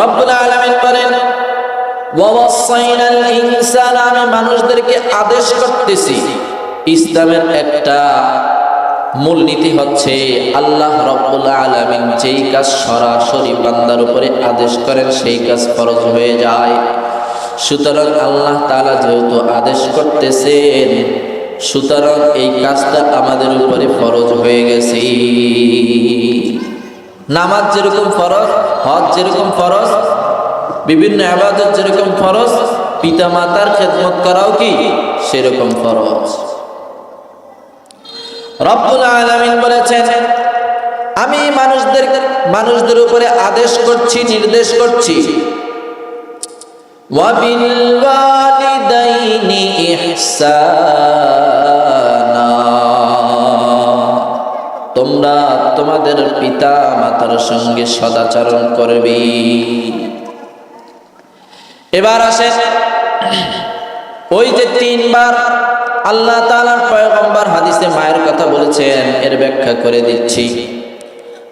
রব্বুল আলামিন বলেন আমি মানুষদেরকে আদেশ করতেছি, ইসলামের একটা মূলনীতি হচ্ছে আল্লাহ রব্বুল আলামিন যেই কাজ সরাসরি বান্দার উপরে আদেশ করেন, সেই কাজ ফরজ হয়ে যায়। সুতরাং আল্লাহ তালা যেহেতু আদেশ করতেছেন, সুতরাং এই কাজটা আমাদের উপরে ফরজ হয়ে গেছে। নামাজ যেরকম ফরজ হজ যেরকম ফরজ, বিভিন্ন আবাদত যেরকম ফরজ পিতা মাতার খেদমত করাও কি সেরকম ফরজ। রব্বুল আলমিন বলেছেন, আমি মানুষদের মানুষদের উপরে আদেশ করছি, নির্দেশ করছি। ওয়াবিল ওয়ালিদাইনি ইহসান। তোমরা তোমাদের পিতা মাতার সঙ্গে সদাচরণ করবে এবার আসেন ওই যে তিনবার আল্লাহ তাআলার পয়গম্বর হাদিসে মায়ের কথা বলেছেন এর ব্যাখ্যা করে দিচ্ছি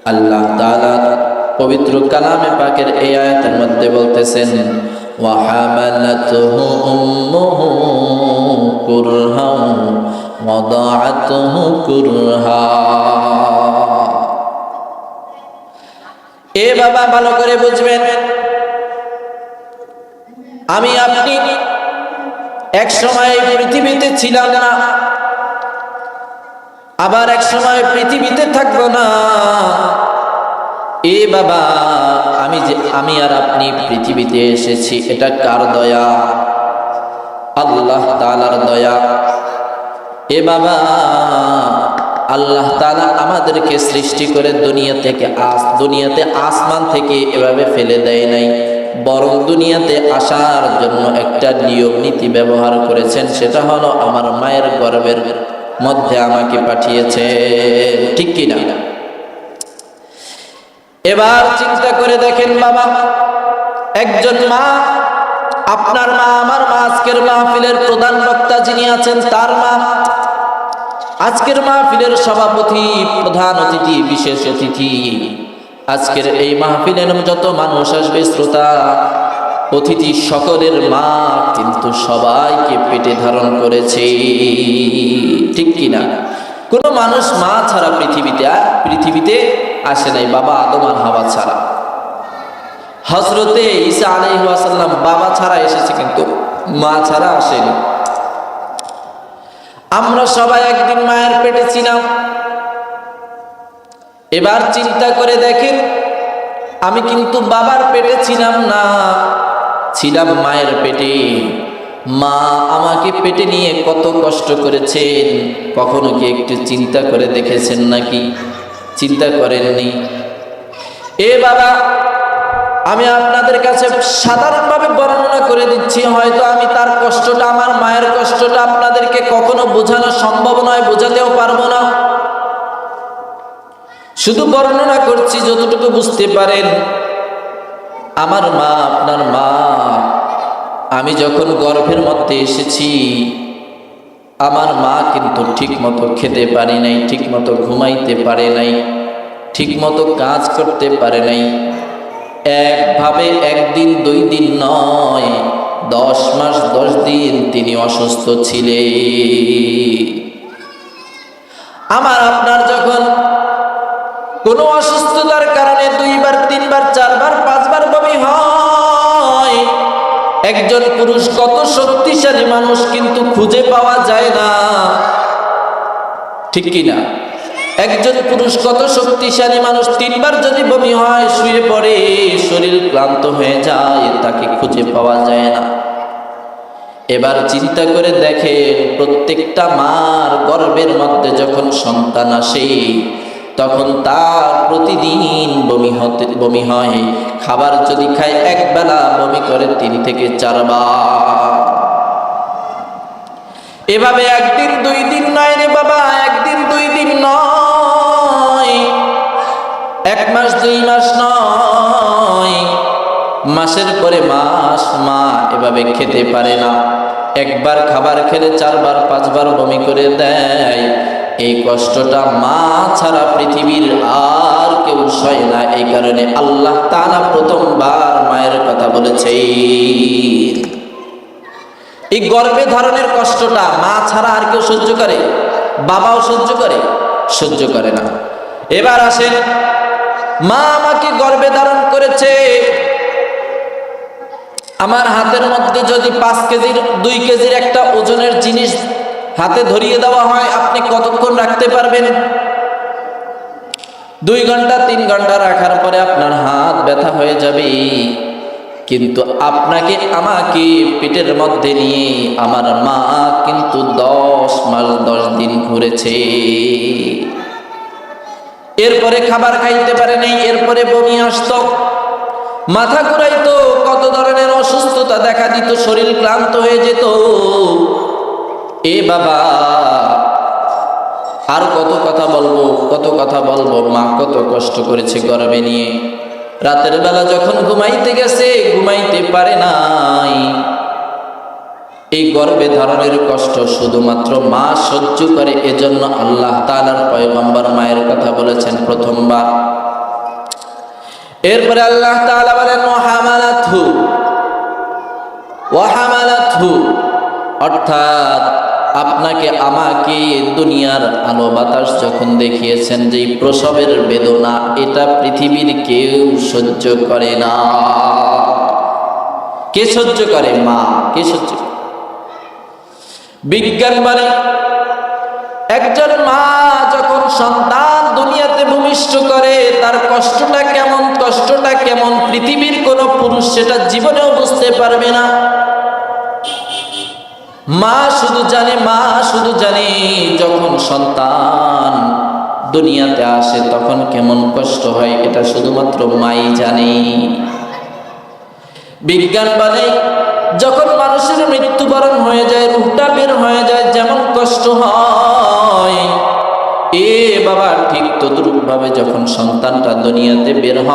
আল্লাহ তাআলা পবিত্র কালামে পাকের এই আয়াতের মধ্যে বলতেছেন وحملته أمه كرها وضاعته كرها বাবা ভালো করে বুঝবেন। আমি আপনি এক সময় পৃথিবীতে ছিলাম না, আবার এক সময় পৃথিবীতে থাকব না। এ বাবা, আমি যে, আমি আর আপনি পৃথিবীতে এসেছি, এটা কার দয়া? আল্লাহ তালার দয়া। এ বাবা আল্লাহ তালা আমাদেরকে সৃষ্টি করে দুনিয়া থেকে আস, দুনিয়াতে আসমান থেকে এভাবে ফেলে দেয় নাই। বরং দুনিয়াতে আসার জন্য একটা নিয়ম, নীতি ব্যবহার করেছেন, সেটা হলো আমার মায়ের গর্বের মধ্যে আমাকে পাঠিয়েছে। ঠিক কিনা এবার চিন্তা করে দেখেন বাবা, একজন মা, আপনার মা, আমার মা আজকের মাহফিলের প্রধান বক্তা যিনি আছেন, তার মা আজকের মাহফিলের সভাপতি, প্রধান অতিথি, বিশেষ অতিথি। আজকের এই মাহফিলের যত মানুষ আসবে, শ্রোতা, অতিথি সকলের মা কিন্তু সবাইকে পেটে ধারণ করেছে। ঠিক কিনা? কোনো মানুষ মা ছাড়া পৃথিবীতে পৃথিবীতে আসে নাই, বাবা আদম আর হাওয়া ছাড়া। হজরতে ঈসা আলাইহাসাল্লাম বাবা ছাড়া এসেছে কিন্তু মা ছাড়া আসেনি। আমরা সবাই একদিন মায়ের পেটে ছিলাম। এবার চিন্তা করে দেখেন, আমি কিন্তু বাবার পেটে ছিলাম না, ছিলাম মায়ের পেটে। মা আমাকে পেটে নিয়ে কত কষ্ট করেছেন, কখনো কি একটু চিন্তা করে দেখেছেন নাকি? চিন্তা করেননি। এ বাবা আমি আপনাদের কাছে সাধারণভাবে বর্ণনা করে দিচ্ছি, হয়তো আমি তার কষ্টটা, আমার মায়ের কষ্টটা আপনাদেরকে কখনো বোঝানো সম্ভব নয়, বোঝাতেও পারব না। শুধু বর্ণনা করছি যতটুকু বুঝতে পারেন, আমার মা, আপনার মা, আমি যখন গর্ভের মধ্যে এসেছি, আমার মা কিন্তু ঠিক মতো খেতে পারে নাই ঠিক মতো ঘুমাইতে পারে নাই ঠিক মতো কাজ করতে পারে নাই। একভাবে একদিন, দুই দিন নয়, দশ মাস, দশ দিন তিনি অসুস্থ ছিলেন। আমার আপনার যখন কোনো অসুস্থতার কারণে দুইবার, তিনবার, চারবার, পাঁচবার বমি হয়, একজন পুরুষ কত শক্তিশালী মানুষ কিন্তু খুঁজে পাওয়া যায় না। ঠিক কিনা একজন পুরুষ কত শক্তিশালী মানুষ, তিনবার যদি বমি হয়, শুয়ে পড়ে, শরীর ক্লান্ত হয়ে যায়, তাকে খুঁজে পাওয়া যায় না। এবার চিন্তা করে দেখেন, প্রত্যেকটা মার গর্বের মধ্যে যখন সন্তান আসে, তখন তার প্রতিদিন বমি হতে, বমি হয়। খাবার যদি খায়, একবেলা বমি করে তিন থেকে চারবার। এভাবে একদিন, দুই দিন নয় রে বাবা দুই মাস নয়। মাসের পরে মাস মা এভাবে খেতে পারে না। একবার খাবার খেলে চারবার, পাঁচবার বমি করে দেয়। এই কষ্টটা মা ছাড়া পৃথিবীর আর কেউ সয় না। এই কারণে আল্লাহ তালা প্রথমবার মায়ের কথা বলেছে এই গর্ভে ধারণের কষ্টটা মা ছাড়া আর কেউ সহ্য করে, বাবাও সহ্য করে সহ্য করে না। এবার আসেন মা আমাকে গর্বে ধারণ করেছে। আমার হাতের মধ্যে যদি পাঁচ কেজির, দুই কেজির একটা ওজনের জিনিস হাতে ধরিয়ে দেওয়া হয়, আপনি কতক্ষণ রাখতে পারবেন? দুই ঘণ্টা, তিন ঘণ্টা রাখার পরে আপনার হাত ব্যথা হয়ে যাবে। কিন্তু আপনাকে আমাকে পেটের মধ্যে নিয়ে আমার মা কিন্তু দশ মাস দশ দিন ঘুরেছে। এরপরে খাবার খাইতে পারে নাই, এরপরে বমি আসতো। মাথা ঘুরাইতো, কত ধরনের অসুস্থতা দেখা দিত, শরীর ক্লান্ত হয়ে যেত। এ বাবা, আর কত কথা বলব, কত কথা বলব, মা কত কষ্ট করেছে গরমে নিয়ে। রাতের বেলা যখন ঘুমাইতে গেছে, ঘুমাইতে পারে নাই। এই গর্ভে ধারণের কষ্ট শুধুমাত্র মা সহ্য করে এজন্য আল্লাহ তালার পয়গম্বর মায়ের কথা বলেছেন প্রথমবার। এরপরে আল্লাহ তাআলা বলেন, ওয়াহামালাতহু। ওয়াহামালাতহু। অর্থাৎ আপনাকে আমাকে দুনিয়ার আলো বাতাস যখন দেখিয়েছেন যে প্রসবের বেদনা, এটা পৃথিবীর কেউ সহ্য করে না। কে সহ্য করে? মা। কে সহ্য করে? বিজ্ঞান মানে একজন মা যখন সন্তান দুনিয়াতে ভূমিষ্ঠ করে, তার কষ্টটা কেমন কষ্টটা কেমন, পৃথিবীর কোন পুরুষ সেটা জীবনেও বুঝতে পারবে না। মা শুধু জানে, মা শুধু জানে, যখন সন্তান দুনিয়াতে আসে তখন কেমন কষ্ট হয়, এটা শুধুমাত্র মাই জানে। বিজ্ঞান বলে যখন মানুষের মৃত্যুবরণ হয়ে যায়, রুহটা বের হয়ে যায়, যেমন কষ্ট হয়। এ বাবা ঠিক তদ্রুপ ভাবে যখন সন্তানটা দুনিয়াতে বের হয়